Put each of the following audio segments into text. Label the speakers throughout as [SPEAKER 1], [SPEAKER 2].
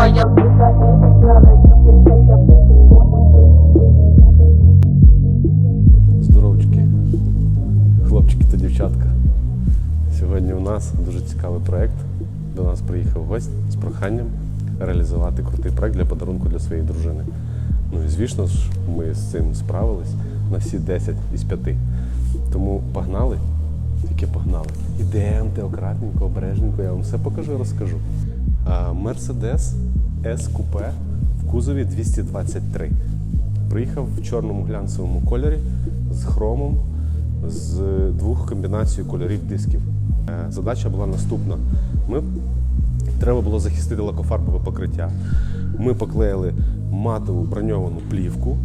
[SPEAKER 1] моя бутылка играла,
[SPEAKER 2] Здоровчики, хлопчики та дівчатка. Сьогодні у нас дуже цікавий проєкт. До нас приїхав гость з проханням реалізувати крутий проєкт для подарунку для своєї дружини. Ну і звісно ж, ми з цим справились на всі 10 із 5. Тому погнали, тільки погнали. Ідемо, теократненько, обережненько, я вам все покажу і розкажу. Мерседес S купе в кузові 223. Приїхав в чорному глянцевому кольорі з хромом, з двох комбінацій кольорів дисків. Е, Задача була наступна. Ми треба було захистити лакофарбове покриття. Ми поклеїли матову броньовану плівку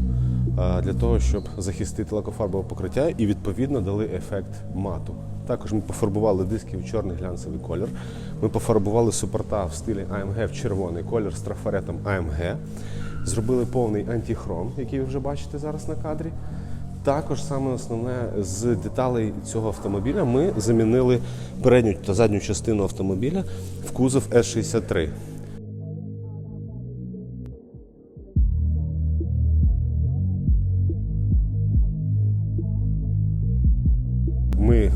[SPEAKER 2] е, для того, щоб захистити лакофарбове покриття і відповідно дали ефект мату. Також ми пофарбували диски в чорний глянцевий колір. Ми пофарбували супорта в стилі AMG в червоний колір з трафаретом AMG. Зробили повний антихром, який ви вже бачите зараз на кадрі. Також саме основне з деталей цього автомобіля ми замінили передню та задню частину автомобіля в кузов S63. Ми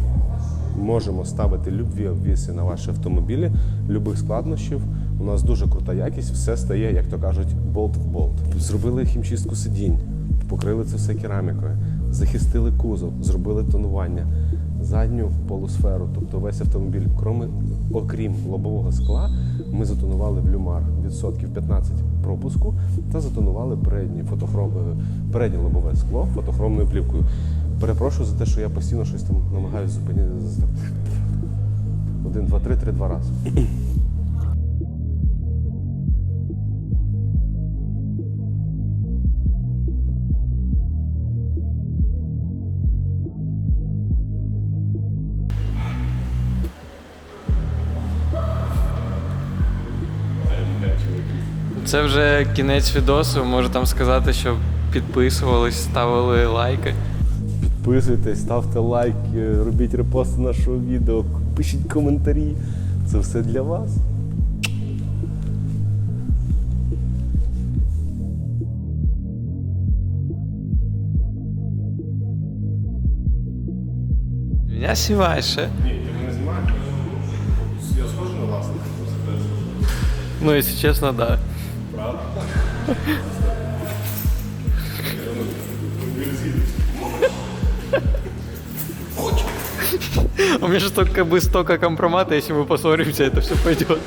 [SPEAKER 2] можемо ставити любі обвіси на ваші автомобілі, любих складнощів. У нас дуже крута якість, все стає, як то кажуть, болт в болт. Зробили хімчистку сидінь, покрили це все керамікою, захистили кузов, зробили тонування, задню полусферу, тобто весь автомобіль, кроме, окрім лобового скла, ми затонували в люмар відсотків 15 пропуску та затонували переднє фотохром, е, переднє лобове скло фотохромною плівкою. Перепрошую за те, що я постійно щось там намагаюся зупиняти. Один, два, три, три, два рази.
[SPEAKER 3] Це вже кінець відосу. Можу там сказати, що підписувались, ставили лайки.
[SPEAKER 2] Підписуйтесь, ставте лайки, робіть репости нашого відео, пишіть коментарі. Це все для вас.
[SPEAKER 3] Меня сіваєш, е?
[SPEAKER 2] Ні, ти мене знімаєш. Я схожу на власника.
[SPEAKER 3] Ну, якщо чесно, да. У меня же только бы столько компромата, если мы поссоримся, это все пойдет.